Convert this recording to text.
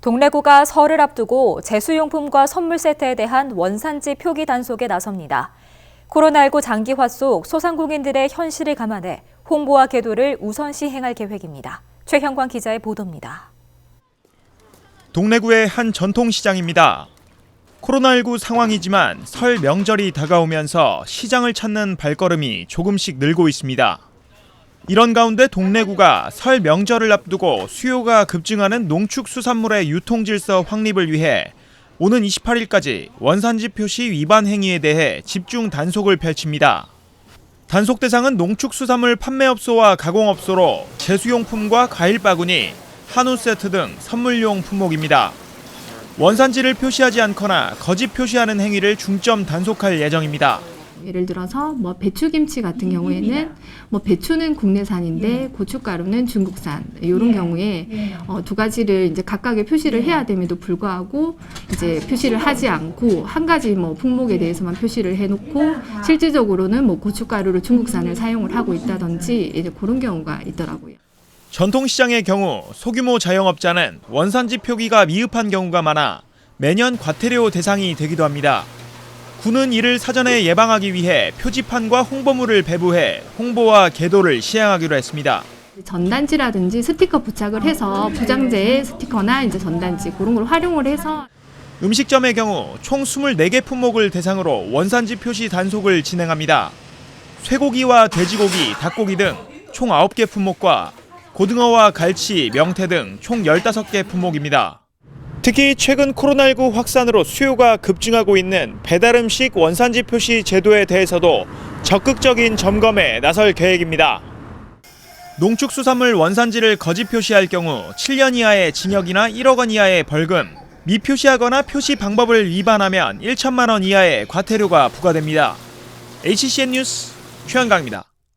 동래구가 설을 앞두고 제수용품과 선물 세트에 대한 원산지 표기 단속에 나섭니다. 코로나19 장기화 속 소상공인들의 현실을 감안해 홍보와 계도를 우선 시 행할 계획입니다. 최형광 기자의 보도입니다. 동래구의 한 전통시장입니다. 코로나19 상황이지만 설 명절이 다가오면서 시장을 찾는 발걸음이 조금씩 늘고 있습니다. 이런 가운데 동래구가 설 명절을 앞두고 수요가 급증하는 농축수산물의 유통 질서 확립을 위해 오는 28일까지 원산지 표시 위반 행위에 대해 집중 단속을 펼칩니다. 단속 대상은 농축수산물 판매업소와 가공업소로 제수용품과 과일 바구니, 한우 세트 등 선물용 품목입니다. 원산지를 표시하지 않거나 거짓 표시하는 행위를 중점 단속할 예정입니다. 예를 들어서 뭐 배추김치 같은 경우에는 뭐 배추는 국내산인데 고춧가루는 중국산 이런 경우에 어, 두 가지를 이제 각각의 표시를 해야 됨에도 불구하고 이제 표시를 하지 않고 한 가지 뭐 품목에 대해서만 표시를 해놓고 실질적으로는 뭐 고춧가루를 중국산을 사용을 하고 있다든지 이제 그런 경우가 있더라고요. 전통시장의 경우 소규모 자영업자는 원산지 표기가 미흡한 경우가 많아 매년 과태료 대상이 되기도 합니다. 군은 이를 사전에 예방하기 위해 표지판과 홍보물을 배부해 홍보와 계도를 시행하기로 했습니다. 전단지라든지 스티커 부착을 해서 포장재에 스티커나 이제 전단지 그런 걸 활용을 해서 음식점의 경우 총 24개 품목을 대상으로 원산지 표시 단속을 진행합니다. 쇠고기와 돼지고기, 닭고기 등 총 9개 품목과 고등어와 갈치, 명태 등 총 15개 품목입니다. 특히 최근 코로나19 확산으로 수요가 급증하고 있는 배달 음식 원산지 표시 제도에 대해서도 적극적인 점검에 나설 계획입니다. 농축수산물 원산지를 거짓 표시할 경우 7년 이하의 징역이나 1억 원 이하의 벌금, 미표시하거나 표시 방법을 위반하면 1천만 원 이하의 과태료가 부과됩니다. HCN 뉴스 최현강입니다.